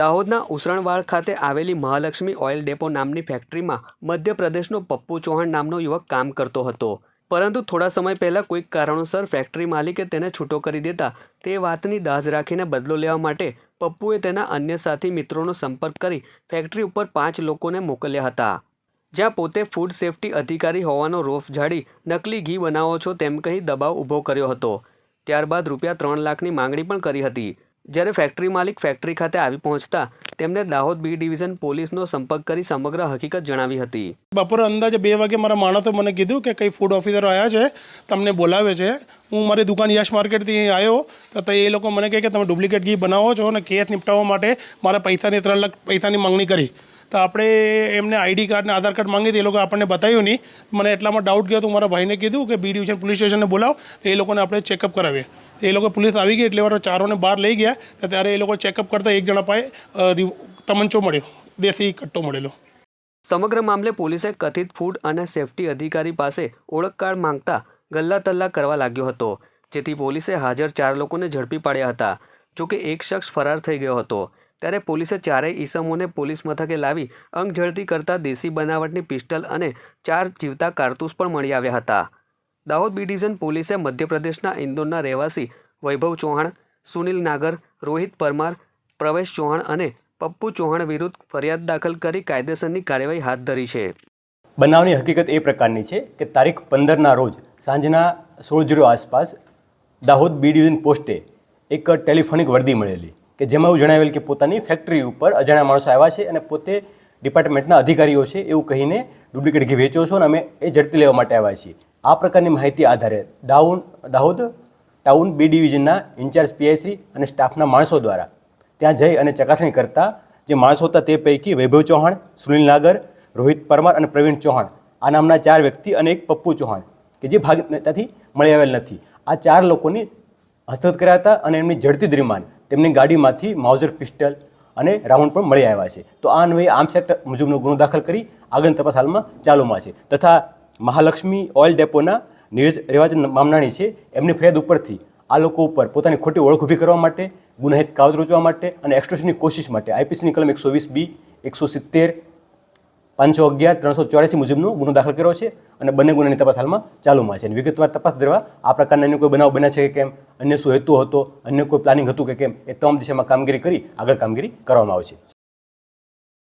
દાહોદના ઉસરણવાડ ખાતે આવેલી મહાલક્ષ્મી ઓઇલ ડેપો નામની ફેક્ટરીમાં મધ્યપ્રદેશનો પપ્પુ ચૌહાણ નામનો યુવક કામ કરતો હતો. પરંતુ થોડા સમય પહેલાં કોઈક કારણોસર ફેક્ટરી માલિકે તેને છૂટો કરી દેતા તે વાતની દાઝ રાખીને બદલો લેવા માટે પપ્પુએ તેના અન્ય સાથી મિત્રોનો સંપર્ક કરી ફેક્ટરી ઉપર પાંચ લોકોને મોકલ્યા હતા. જ્યાં પોતે ફૂડ સેફ્ટી અધિકારી હોવાનો રોફ ઝાડી નકલી ઘી બનાવો છો તેમ કહી દબાવ ઊભો કર્યો હતો. ત્યારબાદ રૂપિયા ત્રણ લાખની માંગણી પણ કરી હતી. જ્યારે ફેક્ટરી માલિક ફેક્ટરી ખાતે આવી પહોંચતા, તેમને દાહોદ બી ડિવિઝન પોલીસનો સંપર્ક કરી સમગ્ર હકીકત જણાવી હતી. બપોરે અંદાજે બે વાગે મારા માણસે મને કીધું કે કંઈ ફૂડ ઓફિસર આવ્યા છે, તમને બોલાવે છે. હું મારી દુકાન યશ માર્કેટથી આવ્યો તો તો એ લોકો મને કહે કે તમે ડુપ્લિકેટ ઘી બનાવો છો અને કેસ નિપટાવવા માટે મારા પૈસાની ત્રણ લાખ, પૈસાની માંગણી કરી. તો આપણે એમને આઈડી કાર્ડ ને આધાર કાર્ડ માંગી તે એ લોકો આપણને બતાવ્યું નહીં. મને એટલામાં ડાઉટ ગયો તો મારા ભાઈને કીધું કે બી ડિવિઝન પોલીસ સ્ટેશનને બોલાવ એ લોકોને આપણે ચેકઅપ કરાવીએ. એ લોકો પોલીસ આવી ગઈ એટલે વાર ચારોને બહાર લઈ ગયા, તો ત્યારે એ લોકો ચેકઅપ કરતાં એક જણા પાસે તમંચો મળ્યો, દેશી કટ્ટો મળેલો. સમગ્ર મામલે પોલીસે કથિત ફૂડ અને સેફટી અધિકારી પાસે ઓળખ કાર્ડ માંગતા ગલ્લા તલ્લા કરવા લાગ્યો હતો, જેથી પોલીસે હાજર ચાર લોકોને ઝડપી પાડ્યા હતા, જોકે એક શખ્સ ફરાર થઈ ગયો હતો. ત્યારે પોલીસે ચારેય ઈસમોને પોલીસ મથકે લાવી અંગ ઝડતી કરતા દેશી બનાવટની પિસ્ટલ અને ચાર જીવતા કારતૂસ પણ મળી આવ્યા હતા. દાહોદ બી ડિવિઝન પોલીસે મધ્યપ્રદેશના ઇન્દોરના રહેવાસી વૈભવ ચૌહાણ, સુનિલ નાગર, રોહિત પરમાર, પ્રવેશ ચૌહાણ અને પપ્પુ ચૌહાણ વિરુદ્ધ ફરિયાદ દાખલ કરી કાયદેસરની કાર્યવાહી હાથ ધરી છે. બનાવની હકીકત એ પ્રકારની છે કે તારીખ પંદરના રોજ સાંજના સોળ જીરો આસપાસ દાહોદ બી ડિવિઝન પોસ્ટે એક ટેલિફોનિક વર્દી મળેલી. કે જેમાં એવું જણાવેલ કે પોતાની ફેક્ટરી ઉપર અજાણ્યા માણસો આવ્યા છે અને પોતે ડિપાર્ટમેન્ટના અધિકારીઓ છે એવું કહીને ડુપ્લિકેટ ઘી વેચો છો અને અમે એ ઝડપી લેવા માટે આવ્યા છીએ. આ પ્રકારની માહિતી આધારે દાઉન દાહોદ ટાઉન બી ડિવિઝનના ઇન્ચાર્જ પીઆઈસી અને સ્ટાફના માણસો દ્વારા ત્યાં જઈ અને ચકાસણી કરતા જે માણસો હતા તે પૈકી વૈભવ ચૌહાણ, સુનિલ નાગર, રોહિત પરમાર અને પ્રવીણ ચૌહાણ. આ નામના ચાર વ્યક્તિ અને એક પપ્પુ ચૌહાણ, કે જે ભાગ ત્યાંથી મળી આવેલ નથી. આ ચાર લોકોની હસ્તગત કર્યા હતા અને એમની ઝડપી દરમિયાન તેમની ગાડીમાંથી માઉઝર પિસ્ટલ અને રાઉન્ડ પણ મળી આવ્યા છે. તો આ અન્વયે આર્મ્સ એક્ટ મુજબનો ગુનો દાખલ કરી આગળની તપાસ હાલમાં ચાલુમાં છે. તથા મહાલક્ષ્મી ઓઇલ ડેપોના નીરજ રેવાચંદ મામનાણી છે. એમની ફરિયાદ ઉપરથી આ લોકો ઉપર પોતાની ખોટી ઓળખ ઊભી કરવા માટે ગુનાહિત કાવત રચવા માટે અને એક્સ્ટ્રોશનની કોશિશ માટે આઈપીસીની કલમ એકસો વીસ બી, એકસો સિત્તેર પાંચસો અગિયાર, ત્રણસો ચોર્યાસી મુજબનો ગુનો દાખલ કર્યો છે અને બંને ગુનાની તપાસ હાલમાં ચાલુમાં છે. અને વિગતવાર તપાસ દરવા આ પ્રકારના અન્ય કોઈ બનાવ બન્યા છે કે કેમ, અન્ય શું હેતુ હતો, અન્ય કોઈ પ્લાનિંગ હતું કે કેમ, એ તમામ દિશામાં કામગીરી કરી આગળ કામગીરી કરવામાં આવશે.